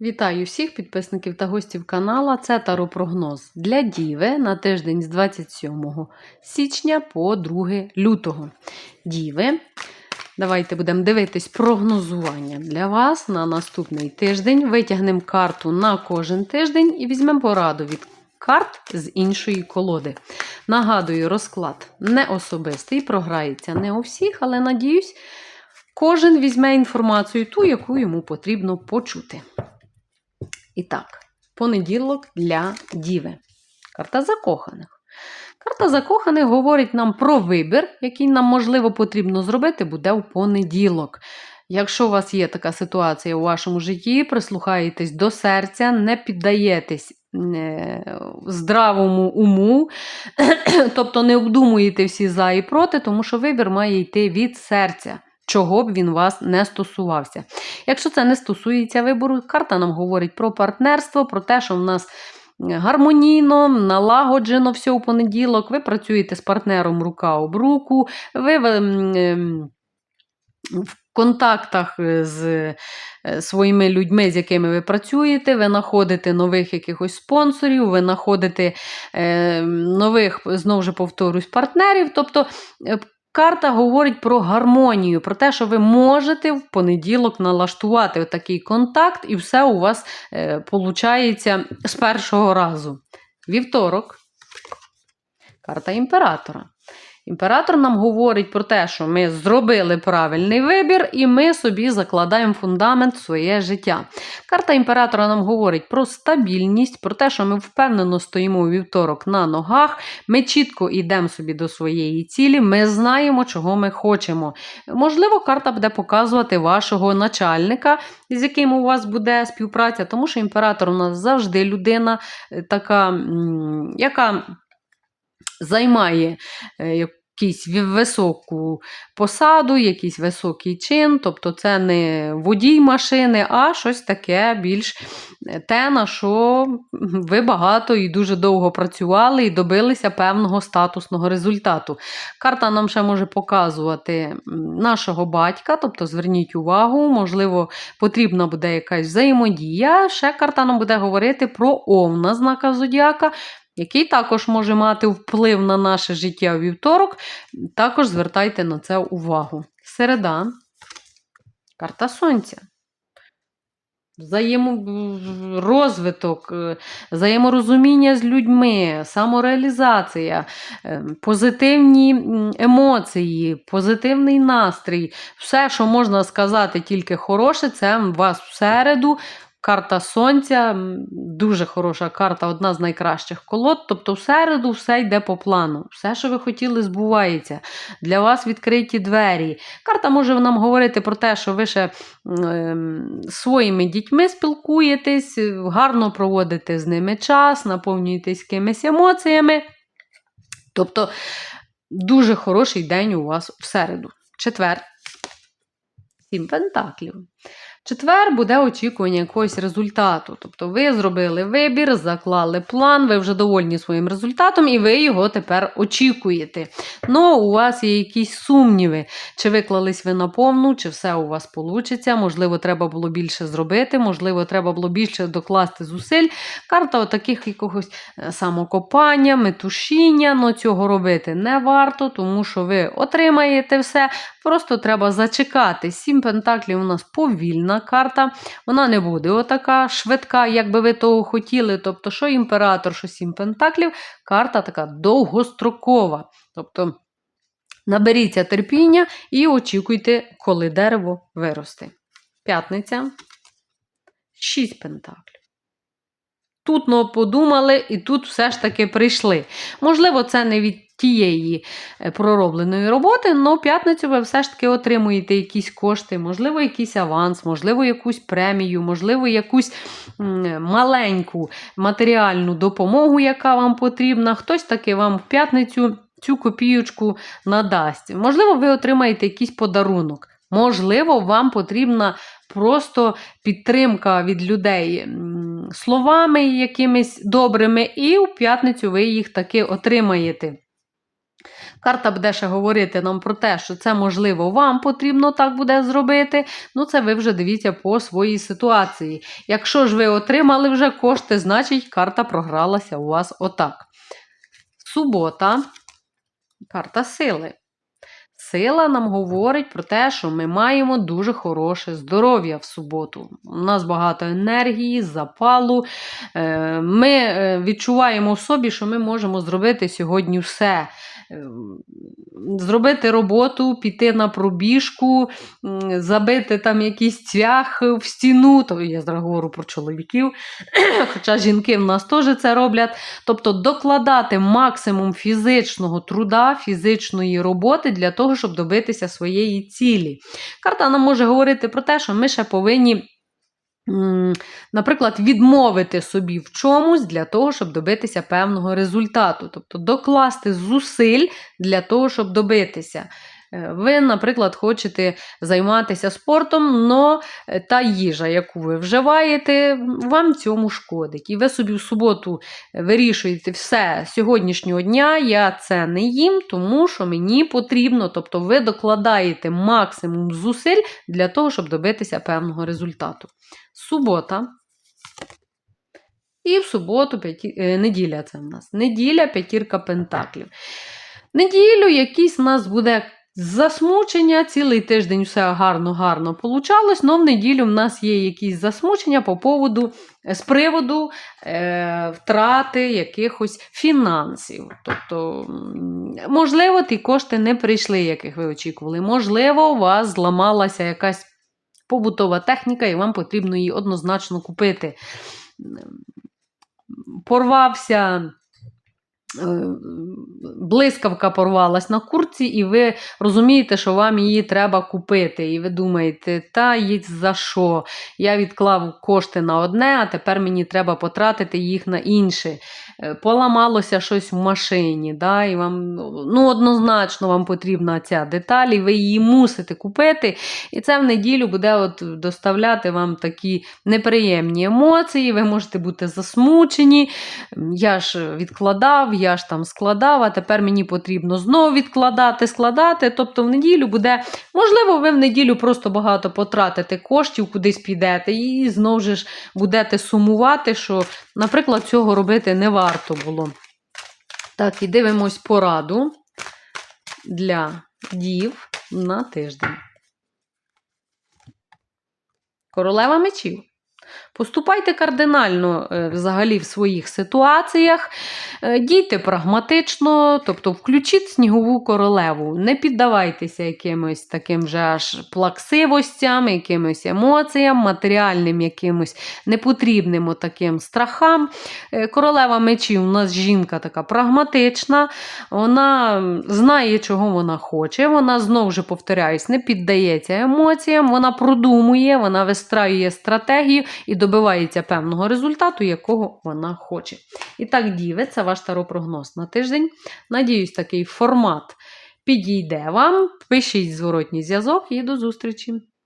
Вітаю всіх підписників та гостів канала. Це таропрогноз для Діви на тиждень з 27 січня по 2 лютого. Діви, давайте будемо дивитись прогнозування для вас на наступний тиждень. Витягнемо карту на кожен тиждень і візьмемо пораду від карт з іншої колоди. Нагадую, розклад не особистий, програється не у всіх, але надіюсь, кожен візьме інформацію ту, яку йому потрібно почути. І так, понеділок для Діви. Карта закоханих. Карта закоханих говорить нам про вибір, який нам, можливо, потрібно зробити, буде в понеділок. Якщо у вас є така ситуація у вашому житті, прислухаєтесь до серця, не піддаєтесь е, здравому уму, тобто не обдумуєте всі за і проти, тому що вибір має йти від серця. Чого б він вас не стосувався. Якщо це не стосується вибору, карта нам говорить про партнерство, про те, що в нас гармонійно, налагоджено все у понеділок, ви працюєте з партнером рука об руку, ви в контактах з е, своїми людьми, з якими ви працюєте, ви знаходите нових якихось спонсорів, ви знаходите е, нових, знову ж повторюсь, партнерів. Тобто е, Карта говорить про гармонію, про те, що ви можете в понеділок налаштувати такий контакт, і все у вас е, з першого разу. Вівторок. Карта імператора. Імператор нам говорить про те, що ми зробили правильний вибір, і ми собі закладаємо фундамент в своє життя. Карта імператора нам говорить про стабільність, про те, що ми впевнено стоїмо у вівторок на ногах, ми чітко йдемо собі до своєї цілі, ми знаємо, чого ми хочемо. Можливо, карта буде показувати вашого начальника, з яким у вас буде співпраця, тому що імператор у нас завжди людина е, така, яка займає е, якусь високу посаду, якийсь високий чин, тобто це не водій машини, а щось таке більш е, те, на що ви багато і дуже довго працювали і добилися певного статусного результату. Карта нам ще може показувати нашого батька, тобто зверніть увагу, можливо, потрібна буде якась взаємодія. Ще карта нам буде говорити про овна знака Зодіака який також може мати вплив на наше життя у вівторок, також звертайте на це увагу. Середа, карта Сонця. Взаєморозвиток, е, взаєморозуміння з людьми, самореалізація, е, позитивні емоції, позитивний настрій. Все, що можна сказати тільки хороше, це вас в середу Карта Сонця дуже хороша карта, одна з найкращих колод. Тобто, в середу все йде по плану. Все, що ви хотіли, збувається. Для вас відкриті двері. Карта може нам говорити про те, що ви ще е, своїми дітьми спілкуєтесь, гарно проводите з ними час, наповнюєтесь якимись емоціями. Тобто, дуже хороший день у вас в середу. Четвер. Сім пентаклів. Четвер буде очікування якогось результату. Тобто ви зробили вибір, заклали план, ви вже довольні своїм результатом, і ви його тепер очікуєте. Ну, у вас є якісь сумніви, чи виклались ви на повну, чи все у вас вийде. Можливо, треба було більше зробити, можливо, треба було більше докласти зусиль. Карта таких якогось е, самокопання, метушіння, але цього робити не варто, тому що ви отримаєте все. Просто треба зачекати. Сім пентаклів у нас повільна карта. Вона не буде отака швидка, як би ви того хотіли. Тобто, що імператор, що сім пентаклів, карта така довгострокова. Тобто, наберіться терпіння і очікуйте, коли дерево виросте. П'ятниця. Шість пентаклів. Тут ну, подумали, і тут все ж таки прийшли. Можливо, це не від тієї е, проробленої роботи, але п'ятницю ви все ж таки отримуєте якісь кошти, можливо, якийсь аванс, можливо, якусь премію, можливо, якусь маленьку матеріальну допомогу, яка вам потрібна. Хтось таки вам в п'ятницю цю копійочку надасть. Можливо, ви отримаєте якийсь подарунок. Можливо, вам потрібна просто підтримка від людей словами якимись добрими, і у п'ятницю ви їх таки отримаєте. Карта буде ще говорити нам про те, що це можливо вам потрібно так буде зробити. Ну, це ви вже дивіться по своїй ситуації. Якщо ж ви отримали вже кошти, значить карта програлася у вас отак. Субота, карта сили. Сила нам говорить про те, що ми маємо дуже хороше здоров'я в суботу. У нас багато енергії, запалу. Е, Ми е, відчуваємо в собі, що ми можемо зробити сьогодні все. Е, Зробити роботу, піти на пробіжку, забити там якийсь цвях в стіну. То я зараз говорю про чоловіків, хоча жінки в нас теж це роблять. Тобто докладати максимум фізичного труда, фізичної роботи для того, щоб добитися своєї цілі. Карта нам може говорити про те, що ми ще повинні. Наприклад, відмовити собі в чомусь для того, щоб добитися певного результату, тобто докласти зусиль для того, щоб добитися. Е, Ви, наприклад, хочете займатися спортом, но е, та їжа, яку ви вживаєте, вам цьому шкодить. І ви собі в суботу вирішуєте все сьогоднішнього дня, я це не їм, тому що мені потрібно. Тобто ви докладаєте максимум зусиль для того, щоб добитися певного результату. Субота. І в суботу п'яті... е, неділя це в нас. Неділя п'ятірка пентаклів. Неділю якийсь у нас буде засмучення, цілий тиждень все гарно-гарно получалось, але в неділю в нас є якісь засмучення по поводу, е, з приводу е, втрати якихось фінансів. Тобто, можливо, ті кошти не прийшли, яких ви очікували. Можливо, у вас зламалася якась побутова техніка, і вам потрібно її однозначно купити. Порвався. Е, Блискавка порвалась на курці, і ви розумієте, що вам її треба купити. І ви думаєте, та їй за що? Я відклав кошти на одне, а тепер мені треба потратити їх на інше. Е, Поламалося щось в машині, да, і вам ну, однозначно вам потрібна ця деталь, і ви її мусите купити. І це в неділю буде от доставляти вам такі неприємні емоції. Ви можете бути засмучені. Я ж відкладав, я ж там складав, а тепер мені потрібно знову відкладати, складати. Тобто в неділю буде, можливо, ви в неділю просто багато потратите коштів, кудись підете, і знову ж будете сумувати, що, наприклад, цього робити не варто було. Так, і дивимось пораду для дів на тиждень. Королева мечів. Поступайте кардинально е, взагалі в своїх ситуаціях, Е, дійте прагматично, тобто включіть снігову королеву, не піддавайтеся якимось таким вже аж плаксивостям, якимось емоціям, матеріальним якимось непотрібним таким страхам. Е, Королева мечів у нас жінка така прагматична, вона знає, чого вона хоче. Вона знову ж повторяюсь, не піддається емоціям, вона продумує, вона вистраює стратегію і добивається певного результату, якого вона хоче. І так, діви, це ваш таропрогноз на тиждень. Надіюсь, такий формат підійде вам. Пишіть зворотній зв'язок і до зустрічі!